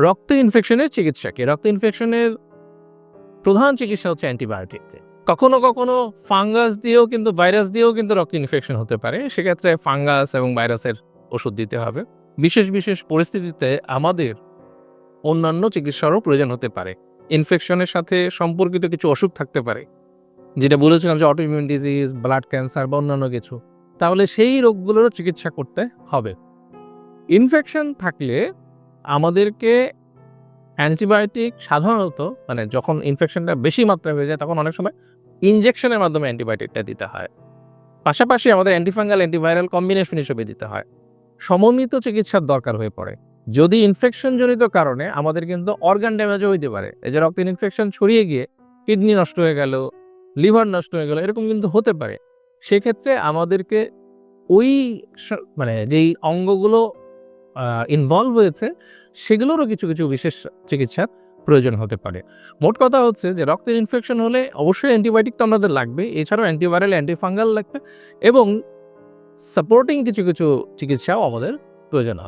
রক্ত ইনফেকশনের চিকিৎসা কি? রক্ত ইনফেকশনের প্রধান চিকিৎসা হচ্ছে অ্যান্টিবায়োটিক কখনো কখনো ফাঙ্গাস দিয়েও কিন্তু ভাইরাস দিয়েও কিন্তু রক্ত ইনফেকশন হতে পারে। সেক্ষেত্রে ফাঙ্গাস এবং ভাইরাসের ওষুধ দিতে হবে। বিশেষ বিশেষ পরিস্থিতিতে আমাদের অন্যান্য চিকিৎসারও প্রয়োজন হতে পারে। ইনফেকশনের সাথে সম্পর্কিত কিছু অসুখ থাকতে পারে। যেটা বলেছিলাম যে অটোইমিউন ডিজিজ ব্লাড ক্যান্সার বা অন্যান্য কিছু। তাহলে সেই রোগগুলোরও চিকিৎসা করতে হবে। ইনফেকশন থাকলে আমাদেরকে অ্যান্টিবায়োটিক সাধারণত মানে যখন ইনফেকশনটা বেশি মাত্রায় হয়ে যায়, তখন অনেক সময় ইনজেকশনের মাধ্যমে অ্যান্টিবায়োটিকটা দিতে হয়। পাশাপাশি আমাদের অ্যান্টিফাঙ্গাল অ্যান্টিভাইরাল কম্বিনেশন হিসেবে দিতে হয়। সমন্বিত চিকিৎসার দরকার হয়ে পড়ে। যদি ইনফেকশনজনিত কারণে আমাদের কিন্তু অর্গান ড্যামেজও হইতে পারে। এই যে রক্তের ইনফেকশন ছড়িয়ে গিয়ে কিডনি নষ্ট হয়ে গেল লিভার নষ্ট হয়ে গেল, এরকম কিন্তু হতে পারে। সেক্ষেত্রে আমাদেরকে ওই মানে যেই অঙ্গগুলো ইনভলভ হয়েছে, সেগুলোরও কিছু কিছু বিশেষ চিকিৎসার প্রয়োজন হতে পারে। মোট কথা হচ্ছে যে, রক্তের ইনফেকশন হলে অবশ্যই অ্যান্টিবায়োটিক তো আমাদের লাগবে, এছাড়াও অ্যান্টিভাইরাল অ্যান্টিফাঙ্গাল লাগবে এবং সাপোর্টিং কিছু কিছু চিকিৎসাও আমাদের প্রয়োজন হবে।